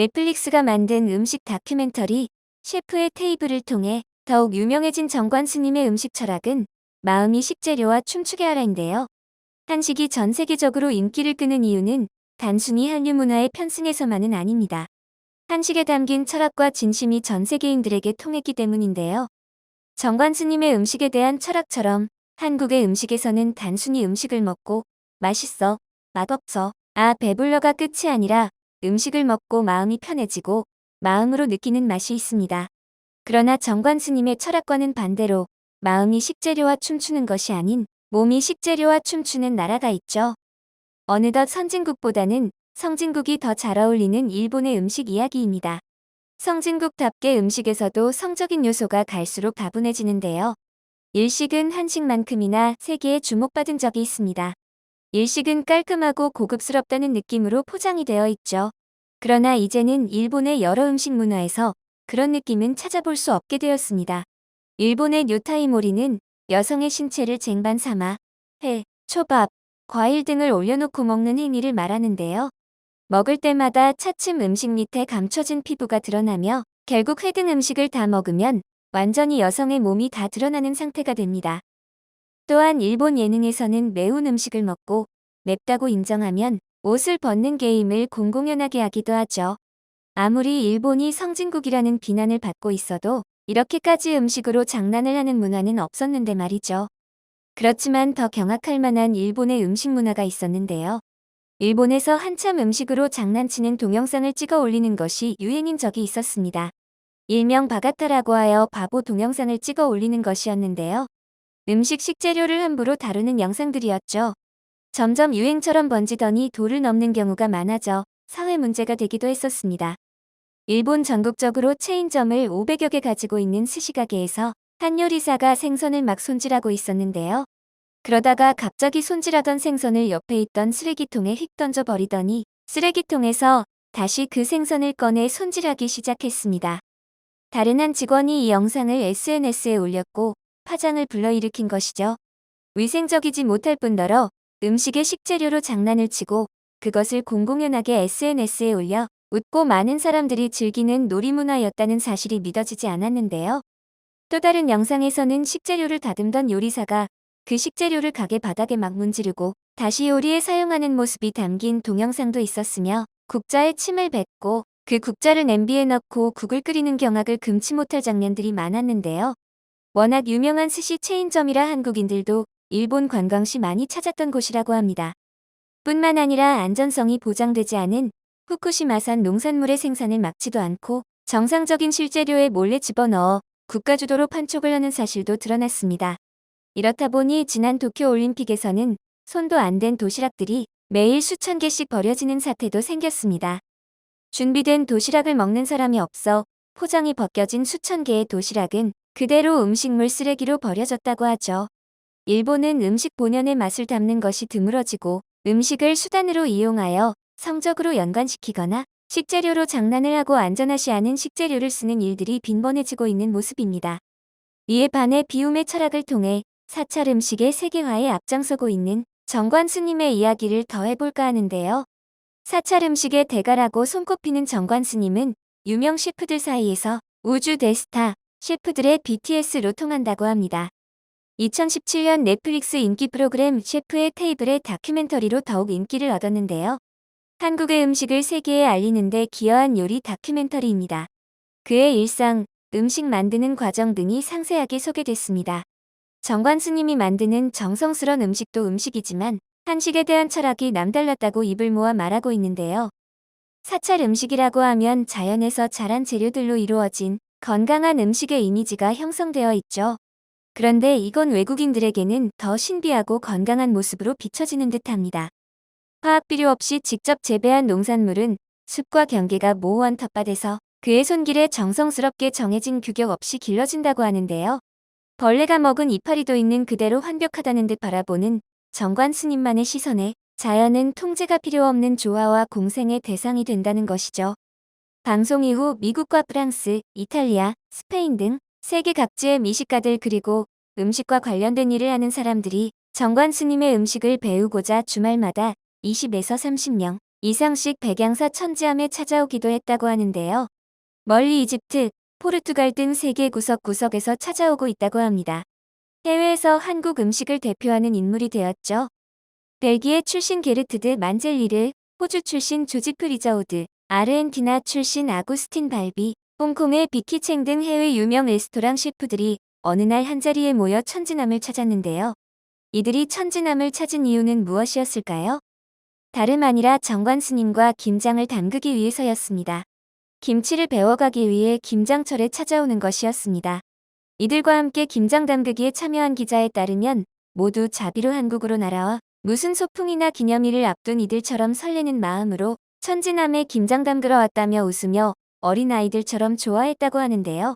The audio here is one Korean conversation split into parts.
넷플릭스가 만든 음식 다큐멘터리 셰프의 테이블을 통해 더욱 유명해진 정관 스님의 음식 철학은 마음이 식재료와 춤추게 하라인데요. 한식이 전 세계적으로 인기를 끄는 이유는 단순히 한류 문화의 편승에서만은 아닙니다. 한식에 담긴 철학과 진심이 전 세계인들에게 통했기 때문인데요. 정관 스님의 음식에 대한 철학처럼 한국의 음식에서는 단순히 음식을 먹고 맛있어, 맛없어, 아 배불러가 끝이 아니라 음식을 먹고 마음이 편해지고 마음으로 느끼는 맛이 있습니다. 그러나 정관 스님의 철학과는 반대로 마음이 식재료와 춤추는 것이 아닌 몸이 식재료와 춤추는 나라가 있죠. 어느덧 선진국보다는 성진국이 더 잘 어울리는 일본의 음식 이야기입니다. 성진국답게 음식에서도 성적인 요소가 갈수록 다분해지는데요. 일식은 한식만큼이나 세계에 주목받은 적이 있습니다. 일식은 깔끔하고 고급스럽다는 느낌으로 포장이 되어 있죠. 그러나 이제는 일본의 여러 음식 문화에서 그런 느낌은 찾아볼 수 없게 되었습니다. 일본의 요타이모리는 여성의 신체를 쟁반 삼아 회, 초밥, 과일 등을 올려놓고 먹는 행위를 말하는데요. 먹을 때마다 차츰 음식 밑에 감춰진 피부가 드러나며 결국 회 등 음식을 다 먹으면 완전히 여성의 몸이 다 드러나는 상태가 됩니다. 또한 일본 예능에서는 매운 음식을 먹고 맵다고 인정하면 옷을 벗는 게임을 공공연하게 하기도 하죠. 아무리 일본이 성진국이라는 비난을 받고 있어도 이렇게까지 음식으로 장난을 하는 문화는 없었는데 말이죠. 그렇지만 더 경악할 만한 일본의 음식 문화가 있었는데요. 일본에서 한참 음식으로 장난치는 동영상을 찍어 올리는 것이 유행인 적이 있었습니다. 일명 바가타라고 하여 바보 동영상을 찍어 올리는 것이었는데요. 음식 식재료를 함부로 다루는 영상들이었죠. 점점 유행처럼 번지더니 도를 넘는 경우가 많아져 사회 문제가 되기도 했었습니다. 일본 전국적으로 체인점을 500여 개 가지고 있는 스시가게에서 한 요리사가 생선을 막 손질하고 있었는데요. 그러다가 갑자기 손질하던 생선을 옆에 있던 쓰레기통에 휙 던져 버리더니 쓰레기통에서 다시 그 생선을 꺼내 손질하기 시작했습니다. 다른 한 직원이 이 영상을 SNS에 올렸고 파장을 불러일으킨 것이죠. 위생적이지 못할 뿐더러 음식의 식재료로 장난을 치고 그것을 공공연하게 SNS에 올려 웃고 많은 사람들이 즐기는 놀이문화였다는 사실이 믿어지지 않았는데요. 또 다른 영상에서는 식재료를 다듬던 요리사가 그 식재료를 가게 바닥에 막 문지르고 다시 요리에 사용하는 모습이 담긴 동영상도 있었으며 국자에 침을 뱉고 그 국자를 냄비에 넣고 국을 끓이는 경악을 금치 못할 장면들이 많았는데요. 워낙 유명한 스시 체인점이라 한국인들도 일본 관광 시 많이 찾았던 곳이라고 합니다. 뿐만 아니라 안전성이 보장되지 않은 후쿠시마산 농산물의 생산을 막지도 않고 정상적인 실재료에 몰래 집어넣어 국가 주도로 판촉을 하는 사실도 드러났습니다. 이렇다 보니 지난 도쿄올림픽에서는 손도 안댄 도시락들이 매일 수천 개씩 버려지는 사태도 생겼습니다. 준비된 도시락을 먹는 사람이 없어 포장이 벗겨진 수천 개의 도시락은 그대로 음식물 쓰레기로 버려졌다고 하죠. 일본은 음식 본연의 맛을 담는 것이 드물어지고 음식을 수단으로 이용하여 성적으로 연관시키거나 식재료로 장난을 하고 안전하지 않은 식재료를 쓰는 일들이 빈번해지고 있는 모습입니다. 이에 반해 비움의 철학을 통해 사찰 음식의 세계화에 앞장서고 있는 정관 스님의 이야기를 더 해볼까 하는데요. 사찰 음식의 대가라고 손꼽히는 정관 스님은 유명 셰프들 사이에서 우주 대스타, 셰프들의 BTS로 통한다고 합니다. 2017년 넷플릭스 인기 프로그램 셰프의 테이블의 다큐멘터리로 더욱 인기를 얻었는데요. 한국의 음식을 세계에 알리는 데 기여한 요리 다큐멘터리입니다. 그의 일상, 음식 만드는 과정 등이 상세하게 소개됐습니다. 정관 스님이 만드는 정성스런 음식도 음식이지만 한식에 대한 철학이 남달랐다고 입을 모아 말하고 있는데요. 사찰 음식이라고 하면 자연에서 자란 재료들로 이루어진 건강한 음식의 이미지가 형성되어 있죠. 그런데 이건 외국인들에게는 더 신비하고 건강한 모습으로 비춰지는 듯합니다. 화학 비료 없이 직접 재배한 농산물은 숲과 경계가 모호한 텃밭에서 그의 손길에 정성스럽게 정해진 규격 없이 길러진다고 하는데요. 벌레가 먹은 이파리도 있는 그대로 완벽하다는 듯 바라보는 정관 스님만의 시선에 자연은 통제가 필요 없는 조화와 공생의 대상이 된다는 것이죠. 방송 이후 미국과 프랑스, 이탈리아, 스페인 등 세계 각지의 미식가들 그리고 음식과 관련된 일을 하는 사람들이 정관 스님의 음식을 배우고자 주말마다 20에서 30명, 이상씩 백양사 천지함에 찾아오기도 했다고 하는데요. 멀리 이집트, 포르투갈 등 세계 구석구석에서 찾아오고 있다고 합니다. 해외에서 한국 음식을 대표하는 인물이 되었죠. 벨기에 출신 게르트드 만젤리르, 호주 출신 조지프 리저우드, 아르헨티나 출신 아구스틴 발비, 홍콩의 비키챙 등 해외 유명 레스토랑 셰프들이 어느 날 한자리에 모여 천진함을 찾았는데요. 이들이 천진함을 찾은 이유는 무엇이었을까요? 다름 아니라 정관 스님과 김장을 담그기 위해서였습니다. 김치를 배워가기 위해 김장철에 찾아오는 것이었습니다. 이들과 함께 김장 담그기에 참여한 기자에 따르면 모두 자비로 한국으로 날아와 무슨 소풍이나 기념일을 앞둔 이들처럼 설레는 마음으로 천진함에 김장 담그러 왔다며 웃으며 어린아이들처럼 좋아했다고 하는데요.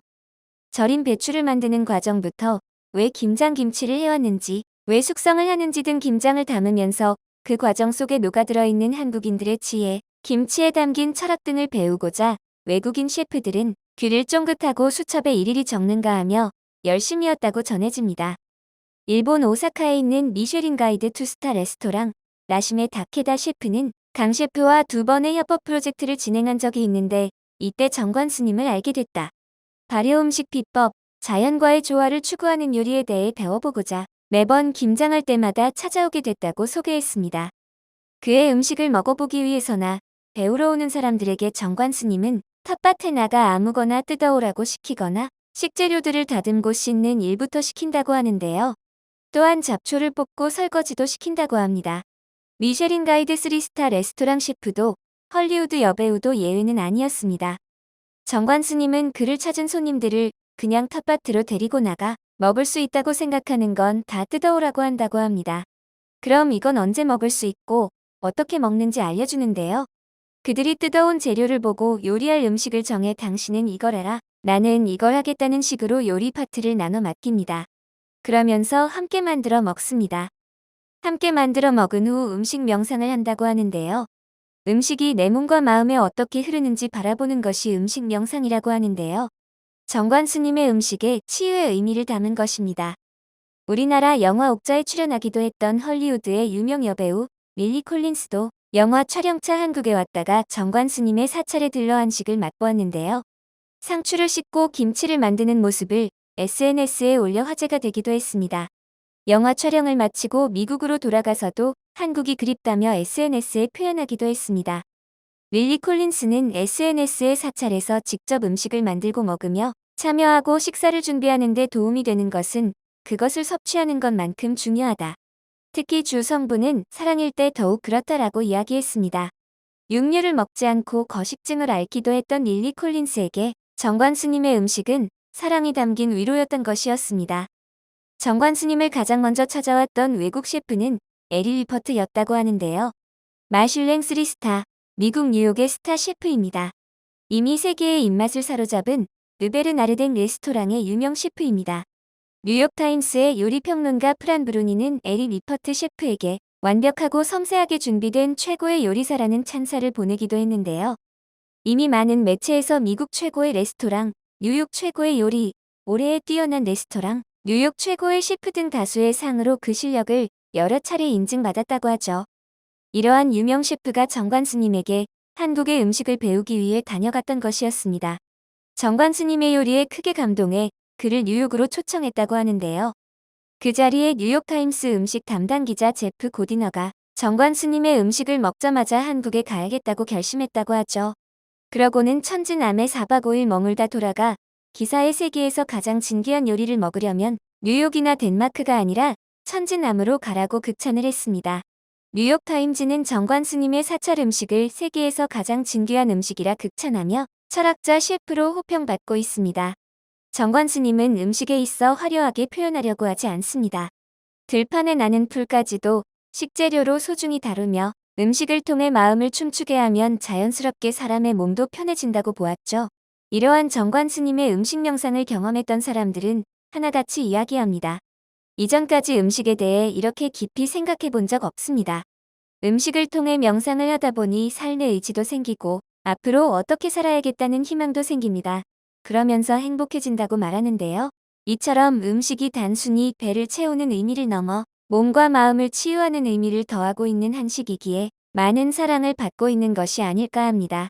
절인 배추를 만드는 과정부터 왜 김장 김치를 해왔는지, 왜 숙성을 하는지 등 김장을 담으면서 그 과정 속에 녹아들어 있는 한국인들의 지혜, 김치에 담긴 철학 등을 배우고자 외국인 셰프들은 귀를 쫑긋하고 수첩에 일일이 적는가 하며 열심이었다고 전해집니다. 일본 오사카에 있는 미쉐린 가이드 투스타 레스토랑 라심의 다케다 셰프는 강 셰프와 두 번의 협업 프로젝트를 진행한 적이 있는데 이때 정관 스님을 알게 됐다. 발효 음식 비법, 자연과의 조화를 추구하는 요리에 대해 배워보고자 매번 김장할 때마다 찾아오게 됐다고 소개했습니다. 그의 음식을 먹어보기 위해서나 배우러 오는 사람들에게 정관 스님은 텃밭에 나가 아무거나 뜯어오라고 시키거나 식재료들을 다듬고 씻는 일부터 시킨다고 하는데요. 또한 잡초를 뽑고 설거지도 시킨다고 합니다. 미쉐린 가이드 3스타 레스토랑 셰프도 헐리우드 여배우도 예외는 아니었습니다. 정관 스님은 그를 찾은 손님들을 그냥 텃밭으로 데리고 나가 먹을 수 있다고 생각하는 건 다 뜯어오라고 한다고 합니다. 그럼 이건 언제 먹을 수 있고 어떻게 먹는지 알려주는데요. 그들이 뜯어온 재료를 보고 요리할 음식을 정해 당신은 이걸 해라. 나는 이걸 하겠다는 식으로 요리 파트를 나눠 맡깁니다. 그러면서 함께 만들어 먹습니다. 함께 만들어 먹은 후 음식 명상을 한다고 하는데요. 음식이 내 몸과 마음에 어떻게 흐르는지 바라보는 것이 음식 명상이라고 하는데요. 정관 스님의 음식에 치유의 의미를 담은 것입니다. 우리나라 영화 옥자에 출연하기도 했던 헐리우드의 유명 여배우 밀리 콜린스도 영화 촬영차 한국에 왔다가 정관 스님의 사찰에 들러 한식을 맛보았는데요. 상추를 씻고 김치를 만드는 모습을 SNS에 올려 화제가 되기도 했습니다. 영화 촬영을 마치고 미국으로 돌아가서도 한국이 그립다며 SNS에 표현하기도 했습니다. 릴리 콜린스는 SNS의 사찰에서 직접 음식을 만들고 먹으며 참여하고 식사를 준비하는 데 도움이 되는 것은 그것을 섭취하는 것만큼 중요하다. 특히 주 성분은 사랑일 때 더욱 그렇다라고 이야기했습니다. 육류를 먹지 않고 거식증을 앓기도 했던 릴리 콜린스에게 정관 스님의 음식은 사랑이 담긴 위로였던 것이었습니다. 정관 스님을 가장 먼저 찾아왔던 외국 셰프는 에리 리퍼트였다고 하는데요. 마슐랭 3스타, 미국 뉴욕의 스타 셰프입니다. 이미 세계의 입맛을 사로잡은 르베르 나르덴 레스토랑의 유명 셰프입니다. 뉴욕타임스의 요리평론가 프란 브루니는 에리 리퍼트 셰프에게 완벽하고 섬세하게 준비된 최고의 요리사라는 찬사를 보내기도 했는데요. 이미 많은 매체에서 미국 최고의 레스토랑, 뉴욕 최고의 요리, 올해의 뛰어난 레스토랑, 뉴욕 최고의 셰프 등 다수의 상으로 그 실력을 여러 차례 인증받았다고 하죠. 이러한 유명 셰프가 정관 스님에게 한국의 음식을 배우기 위해 다녀갔던 것이었습니다. 정관 스님의 요리에 크게 감동해 그를 뉴욕으로 초청했다고 하는데요. 그 자리에 뉴욕타임스 음식 담당 기자 제프 고디너가 정관 스님의 음식을 먹자마자 한국에 가야겠다고 결심했다고 하죠. 그러고는 천진암에 4박 5일 머물다 돌아가 기사의 세계에서 가장 진귀한 요리를 먹으려면 뉴욕이나 덴마크가 아니라 천진암으로 가라고 극찬을 했습니다. 뉴욕타임즈는 정관 스님의 사찰 음식을 세계에서 가장 진귀한 음식이라 극찬하며 철학자 셰프로 호평받고 있습니다. 정관 스님은 음식에 있어 화려하게 표현하려고 하지 않습니다. 들판에 나는 풀까지도 식재료로 소중히 다루며 음식을 통해 마음을 춤추게 하면 자연스럽게 사람의 몸도 편해진다고 보았죠. 이러한 정관 스님의 음식 명상을 경험했던 사람들은 하나같이 이야기합니다. 이전까지 음식에 대해 이렇게 깊이 생각해 본 적 없습니다. 음식을 통해 명상을 하다 보니 삶의 의지도 생기고 앞으로 어떻게 살아야겠다는 희망도 생깁니다. 그러면서 행복해진다고 말하는데요. 이처럼 음식이 단순히 배를 채우는 의미를 넘어 몸과 마음을 치유하는 의미를 더하고 있는 한식이기에 많은 사랑을 받고 있는 것이 아닐까 합니다.